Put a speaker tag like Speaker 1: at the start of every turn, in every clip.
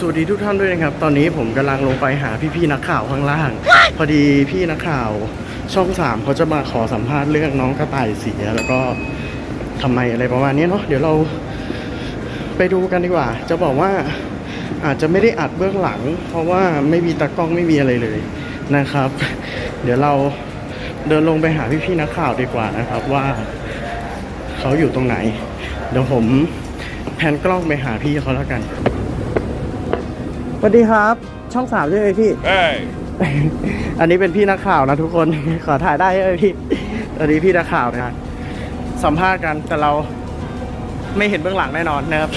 Speaker 1: สวัสดีทุกท่านด้วยนะครับ ตอนนี้ผมกำลังลงไปหาพี่ๆนักข่าวข้างล่าง พอดีพี่นักข่าวช่องสามเขาจะมาขอสัมภาษณ์เรื่องน้องกระต่ายเสียแล้วก็ทำไมอะไรประมาณนี้เนาะเดี๋ยวเราไปดูกันดีกว่า จะบอกว่าอาจจะไม่ได้อัดเบื้องหลัง เพราะว่าไม่มีตากล้องไม่มีอะไรเลยนะครับ เดี๋ยวเราเดินลงไปหาพี่ๆนักข่าวดีกว่านะครับว่าเขาอยู่ตรงไหน เดี๋ยวผมแพนกล้องไปหาพี่เขาแล้วกัน สวัสดีครับ ช่องสามใช่ไหมพี่
Speaker 2: Hey.
Speaker 1: อันนี้เป็นพี่นักข่าวนะทุกคน ขอถ่ายได้ใช่ไหมพี่อันนี้พี่นักข่าวนะสัมภาษณ์กันแต่เราไม่เห็นเบื้องหลังแน่นอนนะครับ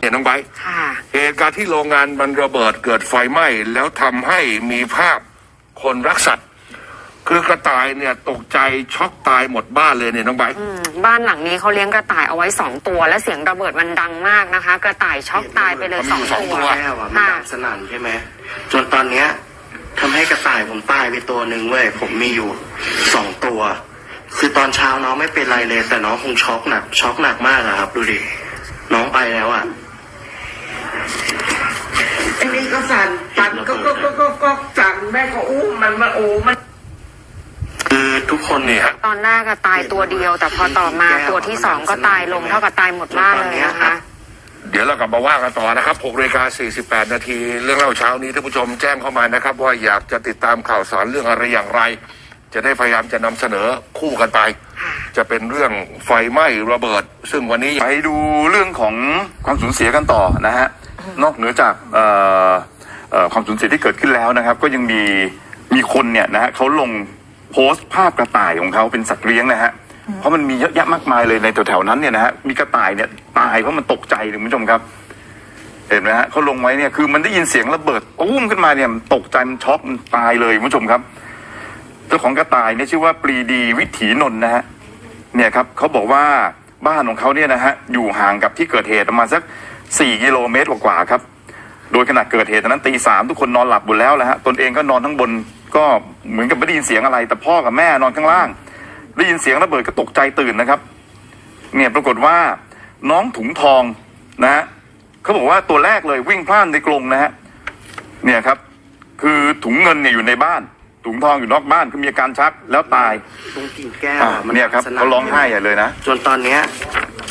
Speaker 2: เห็นน้องไบร์ท
Speaker 3: ค่ะ
Speaker 2: เหตุการณ์ที่โรงงานมันระเบิดเกิดไฟไหม้ แล้วทำให้มีภาพคนรักสัตว์ คือกระต่ายเนี่ยตกใจช็อกตายหมดบ้านเลยเนี่ยน้องไบร์ท
Speaker 3: อืมบ้านหลังนี้เขาเลี้ยงกระต่ายเอาไว้สองตัว และเสียงระเบิดมันดังมากนะคะ กระต่ายช็อกตายไปเลยสอง
Speaker 2: สองตั
Speaker 3: ตัวว
Speaker 4: แก้วอะมัน
Speaker 3: ค่ะ
Speaker 4: ดับสนั่นใช่ไหมจนตอนเนี้ยทำให้กระต่ายผมตายไปตัวหนึ่งเว้ยผมมีอยู่สองตัว คือตอนเช้าน้องไม่เป็นไรเลย แต่น้องคงช็อกหนักช็อกหนักมากอะครับ ดูดิน้องไปแล้วอะ
Speaker 5: ไอ้นี่ก็สั่นสั่นก็ก็ก็ก็ก็สั่นแม่ก็อู้มันมาโอ้มัน
Speaker 4: คือ ทุกคน
Speaker 2: นี่
Speaker 4: เนี่ย
Speaker 2: ฮะ
Speaker 3: ตอนแรกก็ตายตัวเดียว แต่พอต่อมาตัวที่สองก็ตายลงเท่ากับตายหมดบ้านเลยนะคะ
Speaker 2: เดี๋ยวเรากลับมาว่ากันต่อนะครับ6นาฬิกา48 นาที เรื่องเล่าเช้านี้ท่านผู้ชมแจ้งเข้ามานะครับ ว่าอยากจะติดตามข่าวสารเรื่องอะไรอย่างไร จะได้พยายามจะนำเสนอคู่กันไป จะเป็นเรื่องไฟไหม้ระเบิด ซึ่งวันนี้
Speaker 6: ไปดูเรื่องของความสูญเสียกันต่อนะฮะนอกเหนือจากเอ่อเอ่อความสูญเสียที่เกิดขึ้นแล้วนะครับ ก็ยังมีมีคนเนี่ยนะฮะเขาลง โพสต์ภาพกระต่ายของเขาเป็นสัตว์เลี้ยงนะฮะเพราะมันมีเยอะแยะมากมายเลยในแถวๆนั้นเนี่ยนะฮะมีกระต่ายเนี่ยตายเพราะมันตกใจเลยคุณผู้ชมครับ เห็นไหมฮะเขาลงไว้เนี่ยคือมันได้ยินเสียงระเบิดตุ้มขึ้นมาเนี่ยมันตกใจมันช็อกมันตายเลยคุณผู้ชมครับ เจ้าของกระต่ายเนี่ยชื่อว่าปรีดีวิถีนนท์นะฮะเนี่ยครับเขาบอกว่าบ้านของเขาเนี่ยนะฮะอยู่ห่างกับที่เกิดเหตุประมาณสักสี่กิโลเมตรกว่าๆครับ โดยขณะเกิดเหตุตอนนั้นตีสามทุกคนนอนหลับหมดแล้วแหละฮะตนเองก็นอนข้างบนก็ เหมือนกับไม่ได้ยินเสียงอะไร แต่พ่อกับแม่นอนข้างล่าง ได้ยินเสียงระเบิดก็ตกใจตื่นนะครับ เนี่ยปรากฏว่าน้องถุงทองนะฮะเขาบอกว่าตัวแรกเลยวิ่งพล่านในกรงนะฮะเนี่ยครับ คือถุงเงินเนี่ยอยู่ในบ้าน ถุงทองอยู่นอกบ้านคือมีอาการชักแล้วตาย
Speaker 4: ตรงกิ่งแก้ว
Speaker 6: อะ
Speaker 4: อะมัน
Speaker 6: เนี่ยครับ
Speaker 4: ดัสนั่น
Speaker 6: เขาร้องไห้ใหญ่เลยนะ
Speaker 4: จนตอนเนี้ย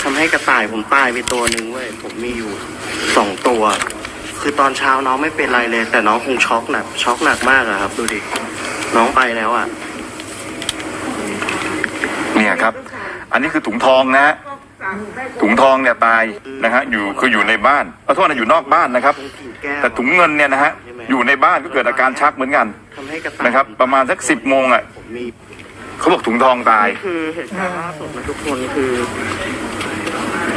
Speaker 4: ทำให้กระต่ายผมตายไปตัวหนึ่งเว้ยผมมีอยู่สองตัว คือตอนเช้าน้องไม่เป็นไรเลย แต่น้องคงช็อกหนักช็อกหนักมากอะครับ ดูดิ น้องไปแล้วอะ
Speaker 6: เนี่ยครับ อันนี้คือถุงทองนะฮะถุงทองเนี่ยตายนะฮะอยู่คืออยู่ในบ้านขอโทษนะอยู่นอกบ้านนะครับ
Speaker 4: ตรงกิ่งแก้ว
Speaker 6: แต่ถุงเงินเนี่ยนะฮะอยู่ในบ้านก็เกิดอาการชักเหมือนกัน
Speaker 4: ทำให้กระต่าย
Speaker 6: นะครับ ประมาณสักสิบโมงอะ
Speaker 4: ผมมี
Speaker 6: เขาบอกถุงทองตาย
Speaker 4: นี่คือเหตุการณ์ล่าสุดนะทุกคนคือ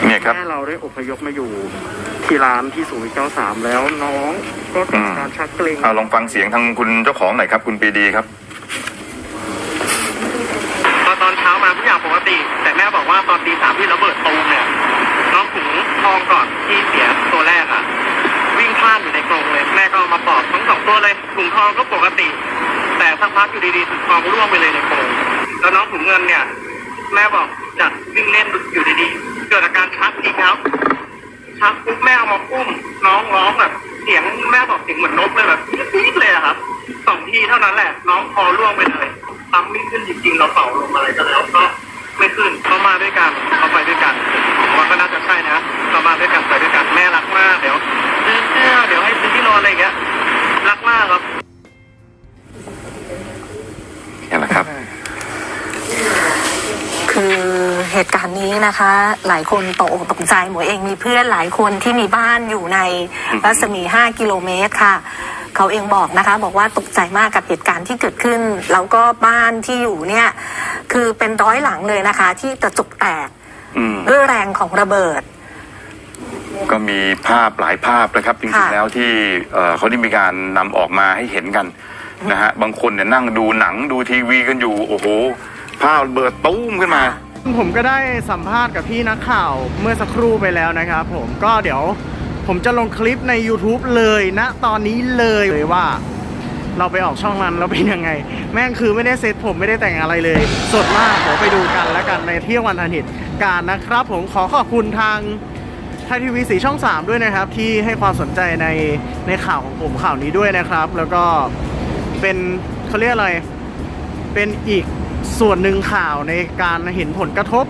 Speaker 6: เนี่ยครับ
Speaker 4: แม่เราได้อพยพมาอยู่ ที่ร้านที่ศูนย์เก้าสามแล้วน้องก็เกิดอาการชักเกร็ง
Speaker 6: เอาลองฟังเสียงทางคุณเจ้าของหน่อยครับ คุณปรีดีครับ
Speaker 4: ตอนตอนเช้ามาทุกอย่างปกติ แต่แม่บอกว่าตอนตีสามที่ระเบิดตูมเนี่ยน้องถุงทองก่อนที่เสียตัวแรกอะวิ่งพลาดอยู่ในกรงเลย แม่ก็เอามาปลอบทั้งสองตัวเลยถุงทองก็ปกติ แต่สักพักอยู่ดีๆถุงทองร่วงไปเลยในกรงแล้วน้องถุงเงินเนี่ย แม่บอกจะวิ่งเล่นอยู่ดีๆเกิดอาการชักจริงครับ ชักปุ๊บแม่เอามาอุ้มน้องร้องแบบเสียงแม่บอกเสียงเหมือนนกเลยแบบปี๊ดเลยอะครับสองทีเท่านั้นแหละ น้องคอร่วงไปเลยปั๊มไม่ขึ้นจริงๆเราเป่าลงอะไรก็แล้วก็ไม่ขึ้นเขามาด้วยกันเขาไปด้วยกันผมว่าก็น่าจะใช่นะเขามาด้วยกันไปด้วยกัน นี้นะคะ
Speaker 7: หลายคนตกอกตกใจหมวยเองมีเพื่อนหลายคนที่มีบ้านอยู่ในรัศมี 5 กิโลเมตรค่ะ เขาเองบอกนะคะ บอกว่าตกใจมากกับเหตุการณ์ที่เกิดขึ้น แล้วก็บ้านที่อยู่เนี่ยคือเป็นร้อยหลังเลยนะคะ ที่กระจกแตก
Speaker 6: อืม
Speaker 7: ด้วยแรงของระเบิด
Speaker 6: ก็มีภาพหลายภาพนะครับจริง
Speaker 7: ค่ะ
Speaker 6: ๆแล้วที่เอ่อเขาได้มีการนำออกมาให้เห็นกันนะฮะบางคนเนี่ยนั่งดูหนังดูทีวีกันอยู่ โอ้โหภาพระเบิดตุ้มขึ้นมา
Speaker 1: ผมก็ได้สัมภาษณ์กับพี่นักข่าวเมื่อสักครู่ไปแล้วนะครับผมก็เดี๋ยวผมจะลงคลิปใน YouTube เลยณตอนนี้เลยเลยว่า เราไปออกช่องนั้นเราเป็นยังไง แม่งคือไม่ได้เซตผมไม่ได้แต่งอะไรเลย สดมากเดี๋ยวไปดูกันแล้วกันในเที่ยงวันอาทิตย์การนะครับ ผมขอขอบคุณทางไทยทีวีสีช่อง 3 ด้วยนะครับ ที่ให้ความสนใจในในข่าวของผมข่าวนี้ด้วยนะครับ แล้วก็เป็นเขาเรียกอะไรเป็นอีก ส่วนหนึ่งข่าวในการเห็นผลกระทบ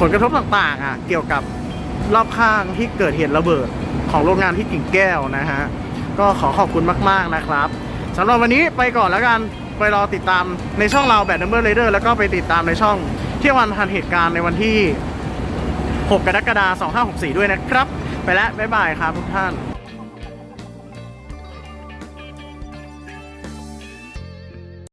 Speaker 1: ผลกระทบต่างๆอะเกี่ยวกับรอบข้างที่เกิดเหตุระเบิดของโรงงานที่กิ่งแก้วนะฮะก็ขอขอบคุณมาก ๆ นะครับสำหรับวันนี้ไปก่อนแล้วกันไปรอติดตามในช่องเราแบดนัมเบอร์เรเดอร์แล้วก็ไปติดตามในช่องเที่ยววันทันเหตุการณ์ในวันที่ 6 กรกฎาคม 2564 ด้วยนะครับ ไปแล้ว บ๊ายบายครับทุกท่าน